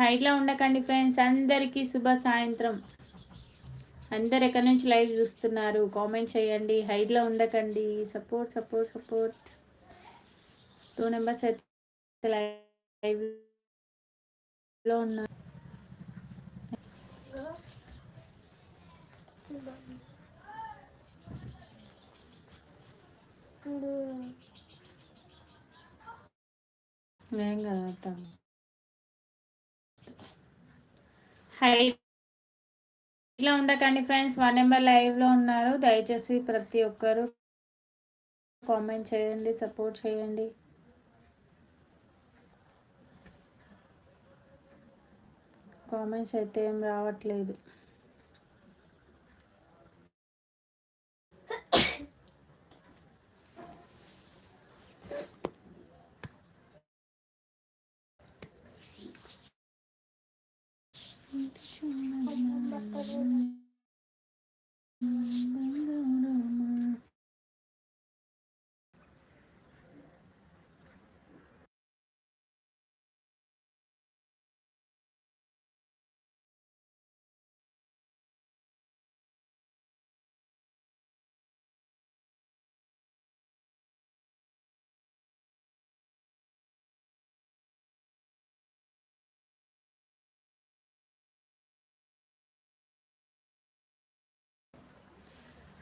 హైట్లో ఉండకండి ఫ్రెండ్స్. అందరికీ శుభ సాయంత్రం. అందరు ఎక్కడి నుంచి లైవ్ చూస్తున్నారు? కామెంట్ చేయండి. హైట్లో ఉండకండి. Support support support. Two numbers అయితే లైవ్లో ఉన్నారు. ఏం కదా హై ఇలా ఉండకండి ఫ్రెండ్స్. వన్ నెంబర్ లైవ్లో ఉన్నారు. దయచేసి ప్రతి ఒక్కరు కామెంట్ చేయండి సపోర్ట్ చేయండి. కామెంట్స్ అయితే ఏం రావట్లేదు.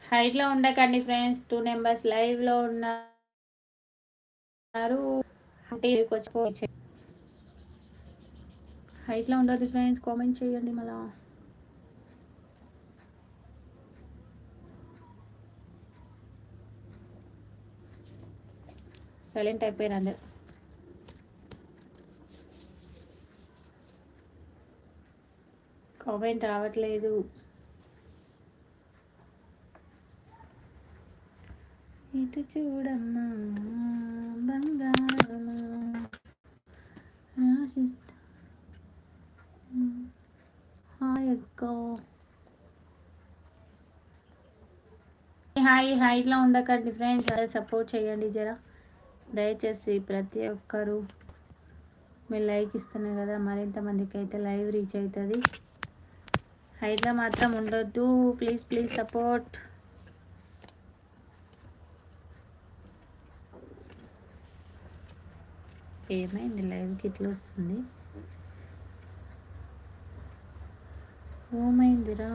హైట్లో ఉండకండి ఫ్రెండ్స్. టూ నెంబర్స్ లైవ్లో ఉన్నారు. హైట్లో ఉండదు ఫ్రెండ్స్. కామెంట్ చేయండి మళ్ళా. సైలెంట్ అయిపోయారు అందరు. కామెంట్ రావట్లేదు. ఇటు చూడమ్మా బంగారమా. హాయ్ అక్క. హాయ్ హైట్లో ఉండకండి ఫ్రెండ్స్. అదే సపోర్ట్ చేయండి జరా. దయచేసి ప్రతి ఒక్కరు మీరు లైక్ ఇస్తున్నారు కదా మరింత మందికి అయితే లైవ్ రీచ్ అవుతుంది. హైట్లో మాత్రం ఉండొద్దు. Please please support. ఏమైంది? లైవ్కి ఇట్లా వస్తుంది? ఓమైందిరా.